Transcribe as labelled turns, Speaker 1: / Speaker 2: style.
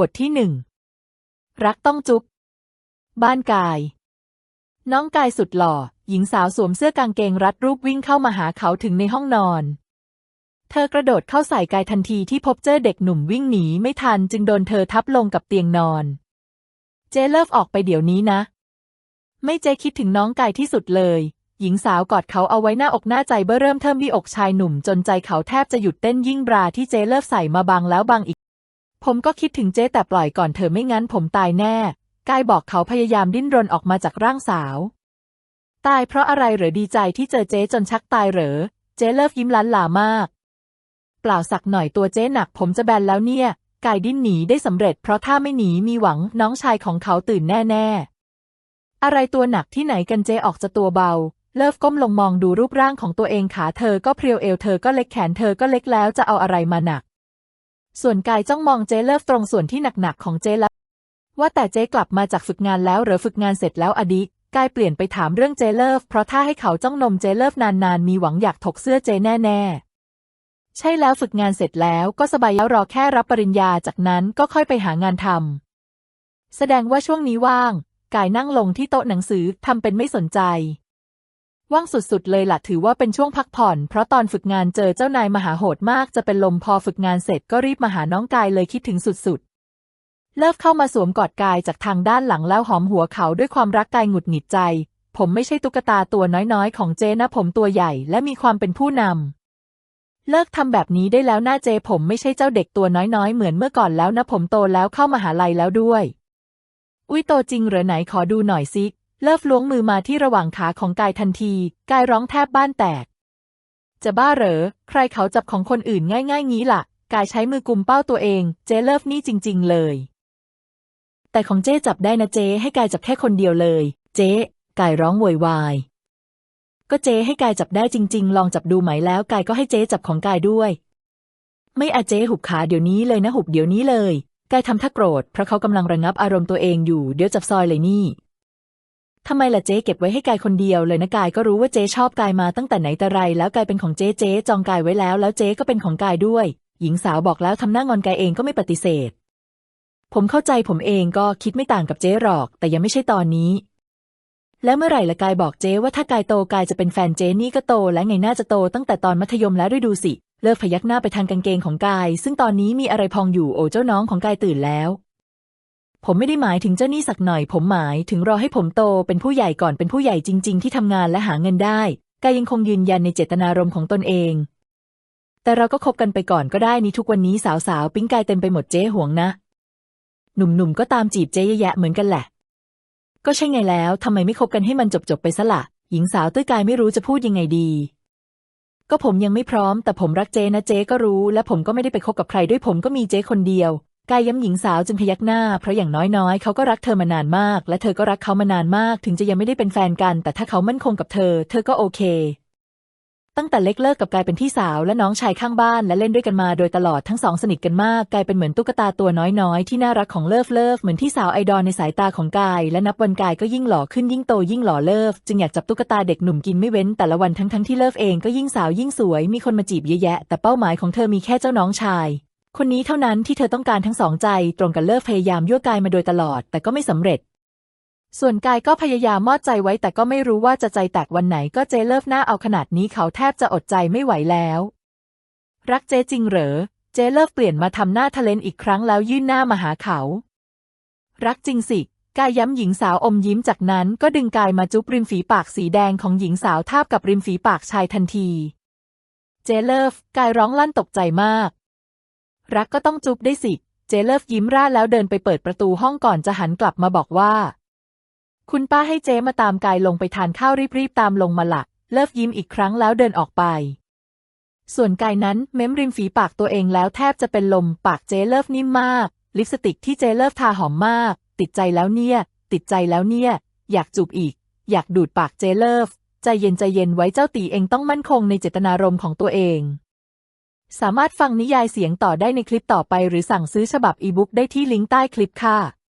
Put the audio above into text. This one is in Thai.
Speaker 1: บทที่หนึ่งรักต้องจุ๊บบ้านกาย น้องกายสุดหล่อ หญิงสาวสวมเสื้อกางเกงรัดรูปวิ่งเข้ามาหาเขาถึงในห้องนอน เธอกระโดดเข้าใส่กายทันทีที่พบเจอเด็กหนุ่มวิ่งหนีไม่ทันจึงโดนเธอทับลงกับเตียงนอน เจเลิฟออกไปเดี๋ยวนี้นะ ไม่เจคิดถึงน้องกายที่สุดเลย หญิงสาวกอดเขาเอาไว้หน้าอกหน้าใจเบื้อเริ่มเทิมที่อกชายหนุ่มจนใจเขาแทบจะหยุดเต้นยิ่งบราที่เจเลิฟใส่มาบางแล้วบางอีก ผมก็คิดถึงเจ๊แต่ปล่อยก่อนเธอไม่งั้นผมตายแน่ กายบอกเขาพยายามดิ้นรนออกมาจากร่างสาว ตายเพราะอะไรเหรอดีใจที่เจอเจ๊จนชักตายเหรอ เจ๊เลิฟยิ้มล้านหลามาก เปล่าสักหน่อยตัวเจ๊หนักผมจะแบนแล้วเนี่ย กายดิ้นหนีได้สำเร็จเพราะถ้าไม่หนีมีหวังน้องชายของเขาตื่นแน่ๆ อะไรตัวหนักที่ไหนกันเจ๊ออกจะตัวเบา เลิฟก้มลงมองดูรูปร่างของตัวเองขาเธอก็เพรียวเอวเธอก็เล็กแขนเธอก็เล็กแล้วจะเอาอะไรมาหนัก ส่วนกายจ้องมองเจเลิฟตรงส่วนที่หนักๆของเจแล้วว่าแต่เจกลับมาจากฝึกงานแล้วหรือฝึกงานเสร็จแล้วอดิกายเปลี่ยนไปถามเรื่องเจเลิฟเพราะถ้าให้เขาจ้องนมเจเลิฟนานๆ มีหวังอยากถกเสื้อเจแน่ๆ ใช่แล้วฝึกงานเสร็จแล้วก็สบายแล้วรอแค่รับปริญญาจากนั้นก็ค่อยไปหางานทำแสดงว่าช่วงนี้ว่าง กายนั่งลงที่โต๊ะหนังสือทำเป็นไม่สนใจ ว่างสุดๆ เลยล่ะถือว่าเป็นช่วงพักผ่อน เพราะตอนฝึกงานเจอเจ้านายมหาโหดมากจะเป็นลมพอฝึกงานเสร็จก็รีบมาหาน้องกายเลยคิดถึงสุดๆ เลิฟเข้ามาสวมกอดกายจากทางด้านหลังแล้วหอมหัวเขาด้วยความรักกายหงุดหงิดใจ ผมไม่ใช่ตุ๊กตาตัวน้อยๆ ของเจนะผมตัวใหญ่และมีความเป็นผู้นำเลิกทำแบบนี้ได้แล้วหน้าเจผมไม่ใช่เจ้าเด็กตัวน้อยๆ เหมือนเมื่อก่อนแล้วนะผมโตแล้วเข้ามาหาลัยแล้วด้วย อุ้ยโตจริงเหรอไหนขอดูหน่อยซิ เลิฟล้วงมือมาที่ระหว่างขาของกายทันที กายร้องแทบบ้านแตก จะบ้าเหรอ ใครเขาจับของคนอื่นง่ายๆงี้ล่ะ กายใช้มือกุมเป้าตัวเอง เจเลิฟนี่จริง ๆ เลย แต่ของเจ๊จับได้นะเจ๊ให้กายจับแค่คนเดียวเลย เจ๊กายร้องโวยวาย ก็เจ๊ให้กายจับได้จริง ๆ ลองจับดูไหมแล้ว กายก็ให้เจ๊จับของกายด้วย ไม่อาเจ๊หุบขาเดี๋ยวนี้เลยนะหุบเดี๋ยวนี้เลย กายทำท่าโกรธเพราะเขากำลังระงับอารมณ์ตัวเองอยู่เดี๋ยวจับซอยเลยนี่ ทำไมล่ะเจ๊เก็บไว้ให้กายคนเดียวเลยนะกายก็รู้ว่าเจ๊ชอบกายมาตั้งแต่ไหนแต่ไร แล้วกายเป็นของเจ๊เจ๊จองกายไว้แล้วแล้วเจ๊ก็เป็นของกายด้วย หญิงสาวบอกแล้วทำหน้างอนกายเองก็ไม่ปฏิเสธ ผมเข้าใจผมเองก็คิดไม่ต่างกับเจ๊หรอก แต่ยังไม่ใช่ตอนนี้ แล้วเมื่อไหร่ละกายบอกเจ๊ว่าถ้ากายโตกายจะเป็นแฟนเจ๊นี่ก็โต และไงน่าจะโตตั้งแต่ตอนมัธยมแล้วด้วยดูสิ เลิกพยักหน้าไปทางกางเกงของกาย ซึ่งตอนนี้มีอะไรพองอยู่โอ้เจ้าน้องของกายตื่นแล้ว ผมไม่ได้หมายถึงเจ้านี่สักหน่อย ผมหมายถึงรอให้ผมโตเป็นผู้ใหญ่ก่อนเป็นผู้ใหญ่จริง ๆ ที่ทำงานและหาเงินได้กายยังคงยืนยันในเจตนารมณ์ของตนเอง แต่เราก็คบกันไปก่อนก็ได้นี่ทุกวันนี้สาวๆ ปิ๊งกายเต็มไปหมดเจ๊ห่วงนะ หนุ่มๆ ก็ตามจีบเจ๊เยอะแยะเหมือนกันแหละ ก็ใช่ไงแล้วทำไมไม่คบกันให้มันจบๆไปซะละหญิงสาวตื้อกายไม่รู้จะพูดยังไงดี ก็ผมยังไม่พร้อม แต่ผมรักเจ๊นะเจ๊ก็รู้ และผมก็ไม่ได้ไปคบกับใครด้วยผมก็มีเจ๊คนเดียว กายย้ำหญิงสาวจึงพยักหน้า เพราะอย่างน้อยๆ เขาก็รักเธอมานานมาก และเธอก็รักเขามานานมาก ถึงจะยังไม่ได้เป็นแฟนกัน แต่ถ้าเขามั่นคงกับเธอ เธอก็โอเค ตั้งแต่เล็กเลิกกับกายเป็นพี่สาวและน้องชายข้างบ้านและเล่นด้วยกันมาโดยตลอดทั้งสองสนิทกันมากกายเป็นเหมือนตุ๊กตาตัวน้อยๆ ที่น่ารักของเลิฟเลิฟเหมือนที่สาวไอดอลในสายตาของกาย และนับวันกายก็ยิ่งหล่อขึ้นยิ่งโตยิ่งหล่อเลิฟจึงอยากจับตุ๊กตาเด็กหนุ่มกินไม่เว้นแต่ละวันทั้งๆที่เลิฟเองก็ยิ่งสาวยิ่งสวยมีคนมาจีบเยอะแยะ แต่เป้าหมายของเธอมีแค่เจ้าน้องชาย คนนี้เท่านั้นที่เธอต้องการทั้งสองใจตรงกันเลิฟพยายามยั่วกายมาโดยตลอด แต่ก็ไม่สำเร็จ ส่วนกายก็พยายามมอดใจไว้ แต่ก็ไม่รู้ว่าจะใจแตกวันไหนก็เจเลิฟหน้าเอาขนาดนี้เขาแทบจะอดใจไม่ไหวแล้ว รักเจจริงเหรอ เจเลิฟเปลี่ยนมาทำหน้าทะเลนอีกครั้งแล้วยื่นหน้ามาหาเขา รักจริงสิกายย้ำหญิงสาวอมยิ้มจากนั้นก็ดึงกายมาจุ๊บริมฝีปากสีแดงของหญิงสาวทาบกับริมฝีปากชายทันที เจเลิฟกายร้องลั่นตกใจมาก รักก็ต้องจุ๊บได้สิ เจเลิฟยิ้มร่าแล้วเดินไปเปิดประตูห้องก่อนจะหันกลับมาบอกว่า คุณป้าให้เจ๊มาตามกายลงไปทานข้าวรีบๆตามลงมาละเลิฟยิ้มอีกครั้งแล้วเดินออกไป ส่วนกายนั้นเม้มริมฝีปากตัวเองแล้วแทบจะเป็นลมปากเจเลิฟนิ่มมาก ลิปสติกที่เจเลิฟทาหอมมาก ติดใจแล้วเนี่ย ติดใจแล้วเนี่ย อยากจูบอีก อยากดูดปากเจเลิฟใจเย็นใจเย็นไว้เจ้าตีเองต้องมั่นคงในเจตนารมณ์ของตัวเอง สามารถฟังนิยายเสียงต่อได้ในคลิปต่อไปหรือสั่งซื้อฉบับอีบุ๊กได้ที่ลิงก์ใต้คลิปค่ะ